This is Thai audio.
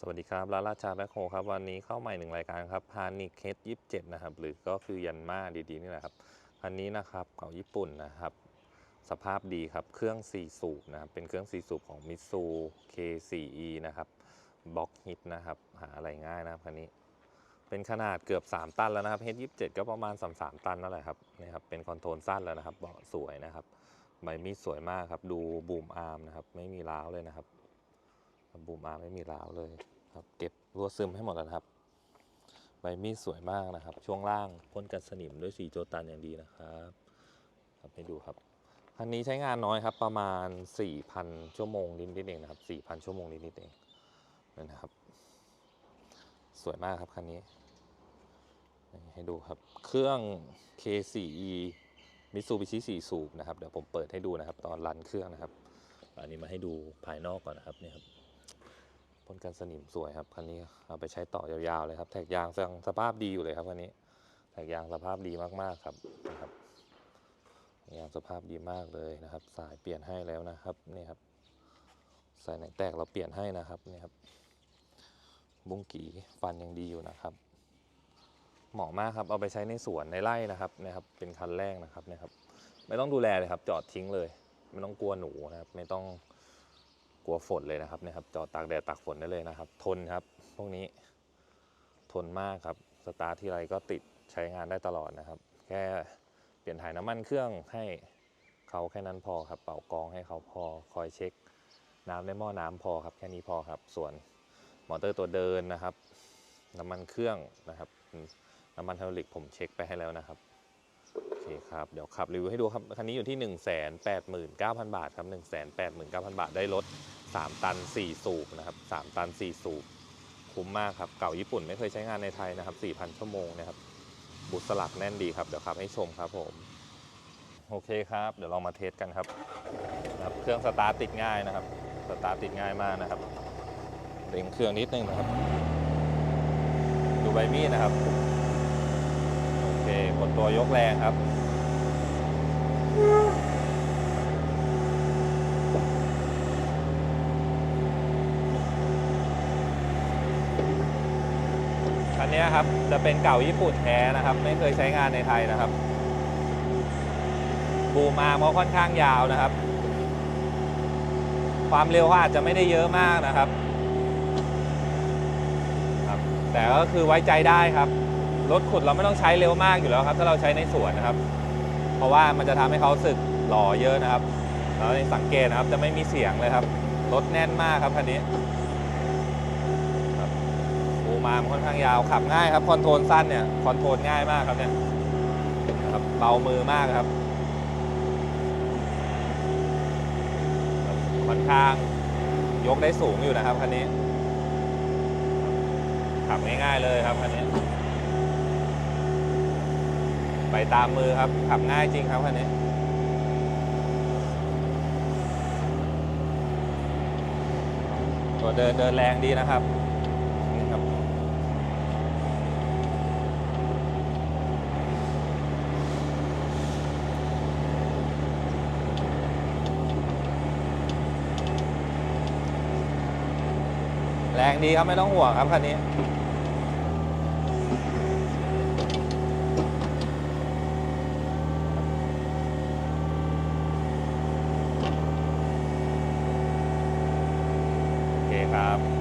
สวัสดีครับร้านราชาแบคโฮครับ วันนี้เข้าใหม่หนึ่งรายการครับพานิเคสยี่สิบเจ็ดนะครับ หรือก็คือยันมาดีๆ นี่แหละครับ คันนี้นะครับเก่าญี่ปุ่นนะครับ สภาพดีครับ เครื่อง4สูบนะครับ เป็นเครื่อง4สูบของมิตซู K4E นะครับบล็อกฮิตนะครับ หาอะไรง่ายนะครับคันนี้ เป็นขนาดเกือบ 3 ตันแล้วนะครับ H27 ก็ประมาณ 3 3 ตันนั่นแหละครับนี่ครับ เป็นคอนโทรลสั้นแล้วนะครับเบาะสวยนะครับ ใบมีดสวยมากครับ ดูบูมอาร์มนะครับ ไม่มีร้าวเลยนะครับ บูมอาไม่มีร้าวเลยครับ เก็บรั่วซึมให้หมดแล้วครับ ใบมีดสวยมากนะครับ ช่วงล่างพ่นกันสนิมด้วยสีโจตันอย่างดีนะครับครับให้ดูครับคันนี้ใช้งานน้อยครับ ประมาณ 4,000 ชั่วโมงนิดๆเองนะครับ 4,000 ชั่วโมงนิดๆเองนะครับ สวยมากครับคันนี้ ให้ดูครับ เครื่อง K4E มิตซูบิชิ4สูบนะครับ เดี๋ยวผมเปิดให้ดูนะครับ ตอนรันเครื่องนะครับ อันนี้มาให้ดูภายนอกก่อนนะครับนี่ครับ พ่นกันสนิมสวยครับคันนี้เอาไปใช้ต่อยาวๆเลยครับแท็กยางยังสภาพดีอยู่เลยครับคันนี้แท็กยางสภาพดีมากๆครับนะครับยางสภาพดีมากเลยนะครับ สายเปลี่ยนให้แล้วนะครับนี่ครับสายไหนแตกเราเปลี่ยนให้นะครับนี่ครับ บุ้งกีฟันยังดีอยู่นะครับ เหมาะมากครับเอาไปใช้ในสวนในไร่นะครับนะครับ เป็นคันแรกนะครับนะครับ ไม่ต้องดูแลเลยครับ จอดทิ้งเลย ไม่ต้องกลัวหนูนะครับ ไม่ต้อง ลัวฝนเลยนะครับเนี่ยครับจอดตากแดดตากฝนได้เลยนะครับ ทนครับ พวกนี้ ทนมากครับสตาร์ทที่ไรก็ติดใช้งานได้ตลอดนะครับ แค่เปลี่ยนถ่ายน้ำมันเครื่องให้เขาแค่นั้นพอครับ เป่ากองให้เขาพอคอยเช็ค น้ำในหม้อน้ำพอครับ แค่นี้พอครับ ส่วนมอเตอร์ตัวเดินนะครับ น้ำมันเครื่องนะครับ น้ำมันไฮดรอลิกผมเช็คไปให้แล้วนะครับ คครับ เดี๋ยวขับรีวิวให้ดูครับ คันนี้อยู่ที่ 1 8 9 0 0 0 บาทครับ 1 8 9 0 0 0 บาทได้รถ 3 ตัน 4 สูบนะครับ 3 ตัน 4 สูบ คุ้มมากครับ เก่าญี่ปุ่นไม่เคยใช้งานในไทยนะครับ 4,000 ชั่วโมงนะครับ บุตรสลักแน่นดีครับ เดี๋ยวขับให้ชมครับผม โอเคครับ เดี๋ยวเรามาเทสกันครับนะครับ เครื่องสตาร์ทติดง่ายนะครับ สตาร์ทติดง่ายมากนะครับเร่งเครื่องนิดนึงนะครับ ดูใบมีดนะครับโอเคกดตัวยกแรงครับ คันนี้ครับจะเป็นเก่าญี่ปุ่นแท้นะครับ ไม่เคยใช้งานในไทยนะครับ บูมอาร์มเขาค่อนข้างยาวนะครับ ความเร็วเขาอาจจะไม่ได้เยอะมากนะครับครับแต่ก็คือไว้ใจได้ครับรถขุดเราไม่ต้องใช้เร็วมากอยู่แล้วครับ ถ้าเราใช้ในสวนนะครับ เพราะว่ามันจะทำให้เขาสึกหล่อเยอะนะครับแล้วสังเกตนะครับจะไม่มีเสียงเลยครับรถแน่นมากครับคันนี้ มาร์มค่อนข้างยาวขับง่ายครับคอนโทรลสั้นเนี่ยคอนโทรลง่ายมากครับเนี่ยนะครับเบามือมากครับ ค่อนข้างยกได้สูงอยู่นะครับคันนี้ขับง่ายๆเลยครับคันนี้ ไปตามมือครับขับง่ายจริงครับคันนี้ตัวเดินเดินแรงดีนะครับ แรงดีครับไม่ต้องห่วงครับคันนี้ โอเคครับ